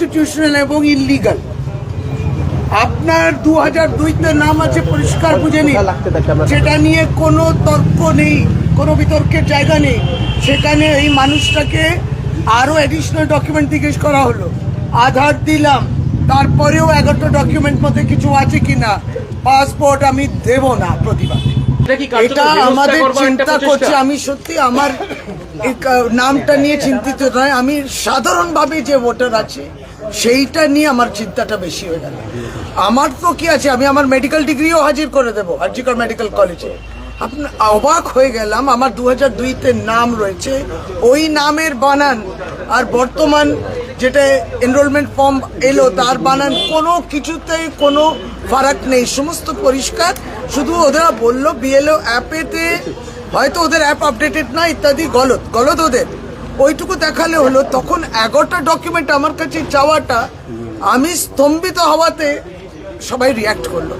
Unconstitutional এবং illegal আপনার দু হাজার দুইতে নাম আছে পরিষ্কার বুঝে নিন। সেটা নিয়ে কোনো তর্ক নেই কোনো বিতর্কের জায়গা নেই। সেখানে এই মানুষটাকে আরও অ্যাডিশনাল ডকুমেন্ট জিজ্ঞেস করা হলো। আধার দিলাম তারপরেও এগারোটা ডকুমেন্ট মধ্যে কিছু আছে কিনা? পাসপোর্ট আমি দেব না প্রতিবাদ। এটা কি আমাদের চিন্তা? করছে আমি সত্যি আমার নামটা নিয়ে চিন্তিত নয় আমি সাধারণভাবে যে ভোটার আছে সেইটা নিয়ে আমার চিন্তাটা বেশি হয়ে গেল। আমার তো কি আছে? আমি আমার মেডিকেল ডিগ্রিও হাজির করে দেবো আর্জিকর মেডিকেল কলেজে আপনি, অবাক হয়ে গেলাম, আমার দু হাজার দুইতে নাম রয়েছে। ওই নামের বানান আর বর্তমান যেটা এনরোলমেন্ট ফর্ম এলো, তার বানান কোনো কিছুতে কোনো ফারাক নেই। সমস্ত পরিষ্কার। শুধু ওরা বলল বিএলও অ্যাপেতে হয়তো ওদের অ্যাপ আপডেটেড না, ইত্যাদি, গলত গলত ওদের। ওইটুকু দেখালে হলো তখন এগারোটা ডকুমেন্ট আমার কাছে চাওয়াটা আমি স্তম্ভিত হওয়াতে সবাই রিয়াক্ট করল।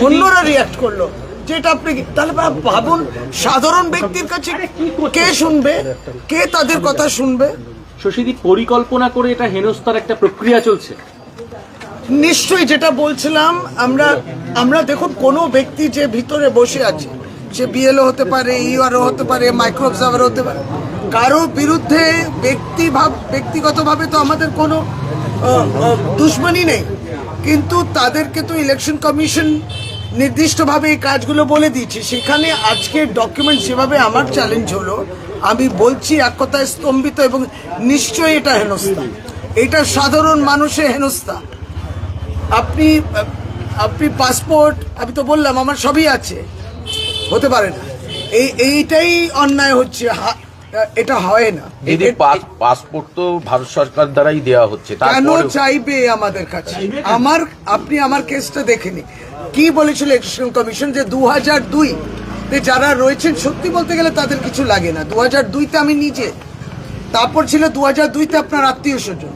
অন্যরা রিয়াক্ট করল যেটা আপনি তাহলে ভাব- ভাবুন সাধারণ ব্যক্তির কাছে কে শুনবে? কে তাদের কথা শুনবে? শশীদি পরিকল্পনা করে এটা হেনস্থার একটা প্রক্রিয়া চলছে। নিশ্চয়ই যেটা বলছিলাম আমরা আমরা দেখুন কোনো ব্যক্তি যে ভিতরে বসে আছে সে বিএলও হতে পারে ইউআরও হতে পারে মাইক্রো অবজার্ভার হতে পারে কারও বিরুদ্ধে ব্যক্তিভাব ব্যক্তিগতভাবে তো আমাদের কোনো দুশ্মনী নেই। কিন্তু তাদেরকে তো ইলেকশন কমিশন নির্দিষ্টভাবে এই কাজগুলো বলে দিয়েছে। সেখানে আজকের ডকুমেন্ট যেভাবে আমার চ্যালেঞ্জ হলো। আমি বলছি এক কথায় স্তম্ভিত এবং নিশ্চয়ই এটা হেনস্থা। এটা সাধারণ মানুষের হেনস্থা। আপনি আপনি পাসপোর্ট আমি তো বললাম, আমার সবই আছে। হতে পারে না। এই, এইটাই অন্যায় হচ্ছে। এটা হয় না। দিদি পাস- পাসপোর্ট তো ভারত সরকার দ্বারাই দেওয়া হচ্ছে কেন চাইবে আমাদের কাছে? আমার আপনি আমার কেসটা দেখে নিন। কি বলেছিল ইলেকশন কমিশন যে দু হাজার দুই যারা রয়েছেন সত্যি বলতে গেলে তাদের কিছু লাগে না। দু হাজার দুইতে আমি নিজে। তারপর ছিল দু হাজার দুইতে আপনার আত্মীয় স্বজন।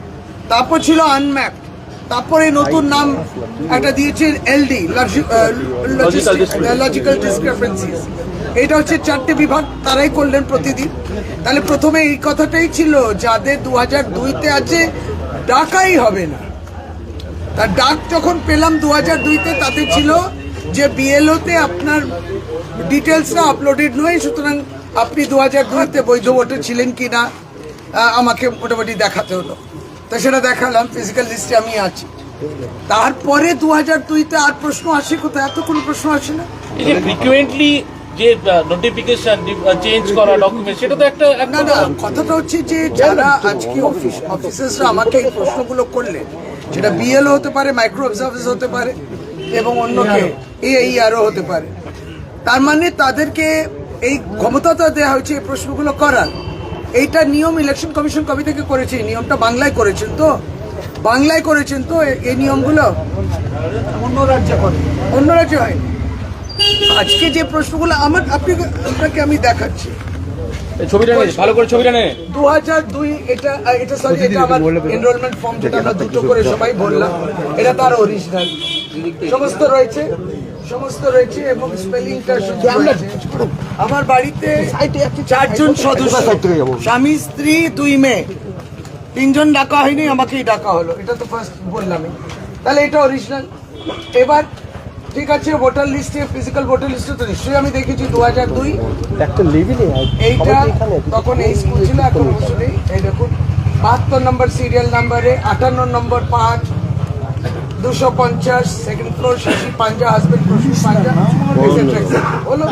তারপর ছিল আনম্যাপ তারপরে নতুন নাম একটা দিয়েছেন এলডি লজিক্যাল ডিসক্রিপেন্সিস এটা হচ্ছে চারটে বিভাগ তারাই করলেন প্রতিদিন। তাহলে প্রথমে এই কথাটাই ছিল, যাদের দু হাজার দুইতে আছে, ডাকাই হবে না। তার ডাক যখন পেলাম দু হাজার দুইতে তাতে ছিল যে বিএলওতে আপনার ডিটেলসটা আপলোডেড নয়, সুতরাং আপনি দু হাজার দুইতে বৈধ ভোটে ছিলেন কি না আমাকে মোটামুটি দেখাতে হলো। তো সেটা দেখালাম ফিজিক্যাল লিস্টে আমি আছি। তারপরে দু হাজার দুইতে আর প্রশ্ন আসে কোথায়? এত কোনো প্রশ্ন আসে না? ফ্রিকুয়েন্টলি যে নোটিফিকেশন চেঞ্জ করা ডকুমেন্ট সেটা তো একটা না না কথাটা হচ্ছে যে যারা আজকে অফিস অফিসার্সরা আমাকে এই প্রশ্নগুলো করলেন সেটা বিএলও হতে পারে মাইক্রো অবজার্ভার্স হতে পারে এবং অন্যকে এই আরও হতে পারে। তার মানে তাদেরকে এই ক্ষমতাটা দেওয়া হয়েছে এই প্রশ্নগুলো করার। এইটা নিয়ম ইলেকশন কমিশন কবে থেকে করেছে? এই নিয়মটা বাংলায় করেছেন তো? বাংলায় করেছেন তো এই নিয়মগুলো? অন্য রাজ্যে করে। অন্য রাজ্যে হয়। আজকে যে প্রশ্নগুলো আমার আপনি আপনাকে আমি দেখাচ্ছি। এই ছবিটা নে ভালো করে ছবিটা নে। দু হাজার দুই এটা এটা সরি এটা আমার এনরোলমেন্ট ফর্ম যেটা আমরা দুটো করে সবাই বললাম। এটা তার অরিজিনাল সমস্ত রয়েছে সমস্ত রয়েছে এবং স্পেলিংটা আমার বাড়িতে চারজন সদস্য। স্বামী স্ত্রী দুই মেয়ে। তিনজন ডাকা হয়নি আমাকেই ডাকা হলো। এটা তো ফার্স্ট বললামই। তাহলে এটা অরিজিনাল এবার ঠিক আছে ভোটার লিস্টে ফিজিক্যাল ভোটার লিস্টে তো নিশ্চয়ই আমি দেখেছি দু হাজার দুই। এইটা তখন এই স্কুল ছিল এখন বছরেই এই দেখুন বাহাত্তর নম্বর সিরিয়াল নাম্বারে আটান্ন নম্বর পাঁচ দুশো পঞ্চাশ সেকেন্ড ফ্লোর শশী পাঞ্জা হাজবেন্ড প্রসূন পাঞ্জা. হলো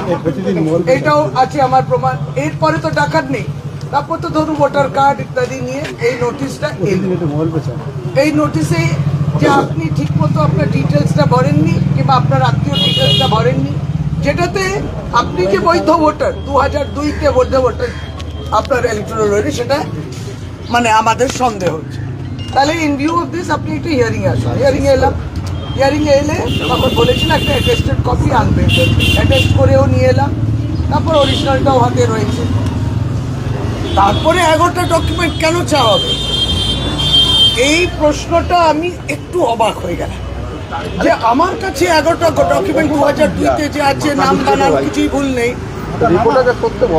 এটাও আছে আমার প্রমাণ। এরপরে তো ডাকাত নেই। তারপর তো ধরুন ভোটার কার্ড ইত্যাদি নিয়ে এই নোটিশটা এই নোটিশে যে আপনি ঠিকমতো আপনার ডিটেলসটা ভরেননি কিংবা আপনার আত্মীয় ডিটেলসটা ভরেননি, যেটাতে আপনি যে বৈধ ভোটার দু হাজার দুইতে বৈধ ভোটার আপনার ইলেকট্রাল রয়েছে সেটা মানে আমাদের সন্দেহ হচ্ছে। তাহলে ইন ভিউ অফ দিস আপনি একটু হিয়ারিং আসুন। হিয়ারিং এলাম। হিয়ারিং এলে তখন বলেছেন একটা অ্যাটেস্টেড কপি আনবে। অ্যাটেস্ট করেও নিয়ে এলাম। তারপর অরিজিনালটাও হাতে রয়েছে। তারপরে এগারোটা ডকুমেন্ট কেন চাওয়া হবে? এই প্রশ্নটা আমি একটু অবাক হয়ে গেলাম। যে আমার কাছে এগারোটা ডকুমেন্ট দু হাজার দুইতে যে আছে নাম বানান কিছুই ভুল নেই।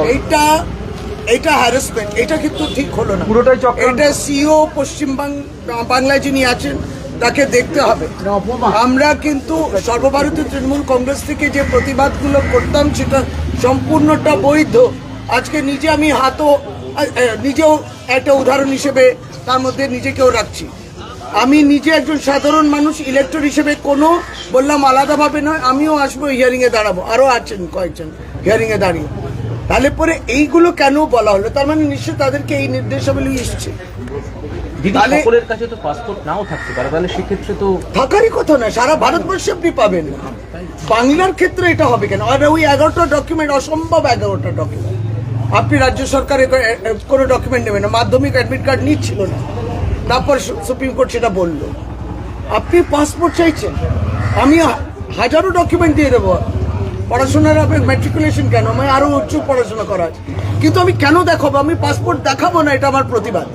এইটা এটা হ্যারাসমেন্ট এটা কিন্তু ঠিক হলো না। পুরোটাই এটা সিও পশ্চিম বাং- বাংলায় যিনি আছেন তাকে দেখতে হবে। আমরা কিন্তু সর্বভারতীয় তৃণমূল কংগ্রেস থেকে যে প্রতিবাদগুলো করতাম সেটা সম্পূর্ণটা বৈধ। আজকে নিজে আমি হাতও নিজেও একটা উদাহরণ হিসেবে তার মধ্যে নিজেকেও রাখছি। আমি নিজে একজন সাধারণ মানুষ ইলেকটর হিসেবে কোনো বললাম আলাদাভাবে নয় আমিও আসব হিয়ারিংয়ে দাঁড়াবো। আরও আছেন কয়েকজন হিয়ারিংয়ে দাঁড়িয়ে। তাহলে পরে এইগুলো কেন বলা হলো? তার মানে নিশ্চয়ই তাদেরকে এই নির্দেশাবলী এসছে। দিদি তাহলে- সকলের কাছে তো পাসপোর্ট নাও থাকতে পারে তাহলে সেক্ষেত্রে তো থাকারই কথা না সারা ভারতবর্ষে আপনি পাবেন। বাংলার ক্ষেত্রে এটা হবে কেন? আর ওই এগারোটা ডকুমেন্ট অসম্ভব এগারোটা ডকুমেন্ট আপনি রাজ্য সরকার এ- এ- এ- কোনো ডকুমেন্ট নেবেন না মাধ্যমিক অ্যাডমিট কার্ড নিচ্ছিল না। তারপর সুপ্রিম কোর্ট সেটা বলল। আপনি পাসপোর্ট চাইছেন। আমি হাজারো ডকুমেন্ট দিয়ে দেবো। পড়াশোনার আপনি ম্যাট্রিকুলেশন কেন? আমি আরও উচ্চ পড়াশোনা করা আছে। কিন্তু আমি কেন দেখাবো? আমি পাসপোর্ট দেখাবো না এটা আমার প্রতিবাদ।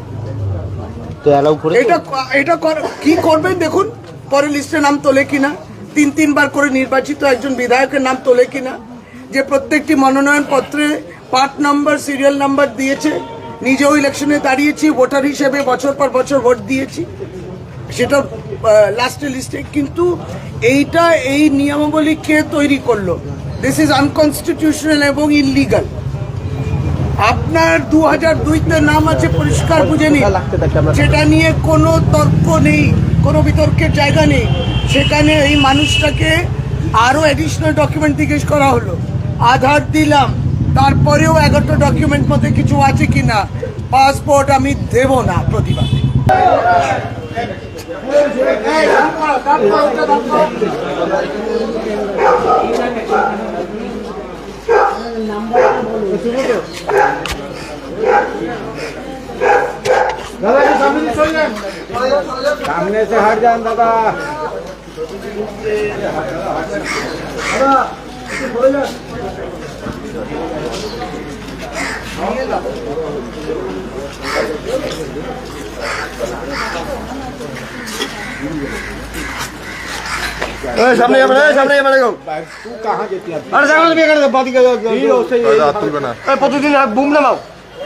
তো অ্যালাউ করে এটা এটা কি করবেন দেখুন? পরে লিস্টে নাম তোলে কিনা? তিন তিনবার করে নির্বাচিত একজন বিধায়কের নাম তোলে কিনা? যে প্রত্যেকটি মনোনয়ন পত্রে পার্ট নাম্বার সিরিয়াল নাম্বার দিয়েছে। নিজেও ইলেকশনে দাঁড়িয়েছি ভোটার হিসেবে বছর পর বছর ভোট দিয়েছি। সেটা লাস্টে লিস্টে কিন্তু এইটা, এই নিয়মাবলী কে তৈরি করল? দিস ইজ আনকনস্টিটিউশনাল এবং ইললিগাল আপনার দু হাজার দুইতে নাম আছে, পরিষ্কার বুঝে নিন। সেটা নিয়ে কোনো তর্ক নেই, কোনো বিতর্কের জায়গা নেই। সেখানে এই মানুষটাকে আরও অ্যাডিশনাল ডকুমেন্ট জিজ্ঞেস করা হলো। আধার দিলাম। তারপরেও এগারোটা ডকুমেন্ট মধ্যে কিছু আছে কি না পাসপোর্ট আমি দেব না প্রতিবাদে সামনে সে হাট যান, দাদা। দাদা दादा सामने ये बने सामने ये बने को तू कहाँ जेती अरे सामने भी कर दे बात कर प्रतिदिन बुम ना माओ